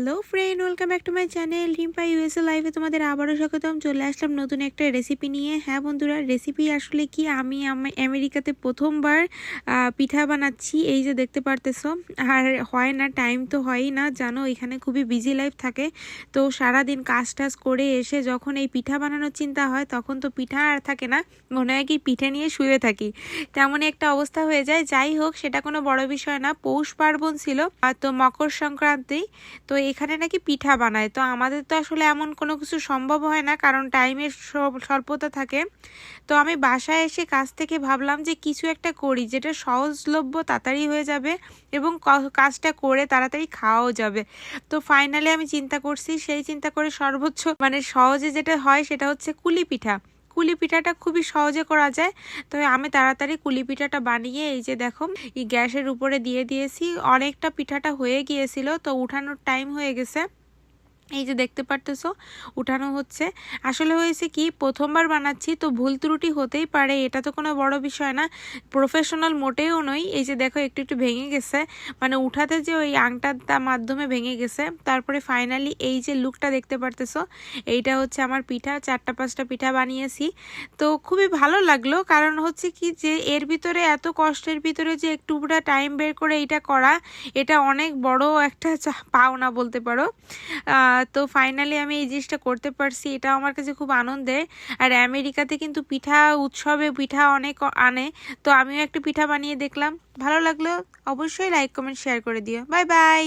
Hello friend, welcome back to my channel Rimpa USA লাইভে তোমাদের আবারও স্বাগতম। চলে আসলাম নতুন একটা রেসিপি নিয়ে। হ্যাঁ বন্ধুরা রেসিপি আসলে কি? আমি আম- আমেরিকাতে প্রথমবার পিঠা বানাচ্ছি, এই যে দেখতে পারতেছো। আর হয় না টাইম তো হয়ই না, জানো এখানে খুবই বিজি লাইফ থাকে। তো সারাদিন কাজ টাজ করে এসে যখন এই পিঠা বানানোর চিন্তা হয়, তখন তো পিঠা আর থাকে না, মনে হয় কি পিঠে নিয়ে শুয়ে থাকি। তেমনই একটা অবস্থা হয়ে যায়। যাই হোক, সেটা কোনো বড় বিষয় না, পৌষ পার্বণ ছিল, আর তো মকর সংক্রান্তি। তো এখানে নাকি পিঠা বানায়। তো আমাদের তো আসলে এমন কোনো কিছু সম্ভব হয় না, কারণ টাইমের স্বল্পতা থাকে। তো আমি বাসায় এসে কাজ থেকে ভাবলাম যে কিছু একটা করি, যেটা সহজলভ্য তাড়াতাড়ি হয়ে যাবে এবং কাজটা করে তাড়াতাড়ি খাওয়াও যাবে। তো ফাইনালি আমি চিন্তা করছি, সেই চিন্তা করে সর্বোচ্চ মানে সহজে যেটা হয় সেটা হচ্ছে কুলি পিঠা। কুলি পিঠাটা খুবই সহজে করা যায়। তো আমি তাড়াতাড়ি কুলি পিঠাটা বানিয়ে এই যে দেখো, এই গ্যাসের উপরে দিয়ে দিয়েছি। অনেকটা পিঠাটা হয়ে গিয়েছিল, তো উঠানোর টাইম হয়ে গেছে। এই যে দেখতে পারতেছো, উঠানো হচ্ছে। আসলে হয়েছে কি, প্রথমবার বানাচ্ছি, তো ভুল ত্রুটি হতেই পারে, এটা তো কোনো বড় বিষয় না। প্রফেশনাল মোটেও নই। এই যে দেখো, একটু একটু ভেঙে গেছে। মানে উঠাতে যে ওই আংটার মাধ্যমে ভেঙে গেছে। তারপরে ফাইনালি এই যে লুকটা দেখতে পারতেছো, এইটা হচ্ছে আমার পিঠা। চারটা, পাঁচটা পিঠা বানিয়েছি। তো খুবই ভালো লাগল। কারণ হচ্ছে কি যে, এর ভিতরে এত কষ্টের ভিতরে যে একটুটা টাইম বের করে এটা করা, এটা অনেক বড় একটা পাওনা বলতে পারো। তো ফাইনালি আমি এই জিনিসটা করতে পারছি, এটা আমার কাছে খুব আনন্দের আর আমেরিকাতে কিন্তু পিঠা উৎসবে পিঠা অনেক আনে, তো আমিও একটা পিঠা বানিয়ে দেখলাম। ভালো লাগল, অবশ্যই লাইক কমেন্ট শেয়ার করে দিও। Bye bye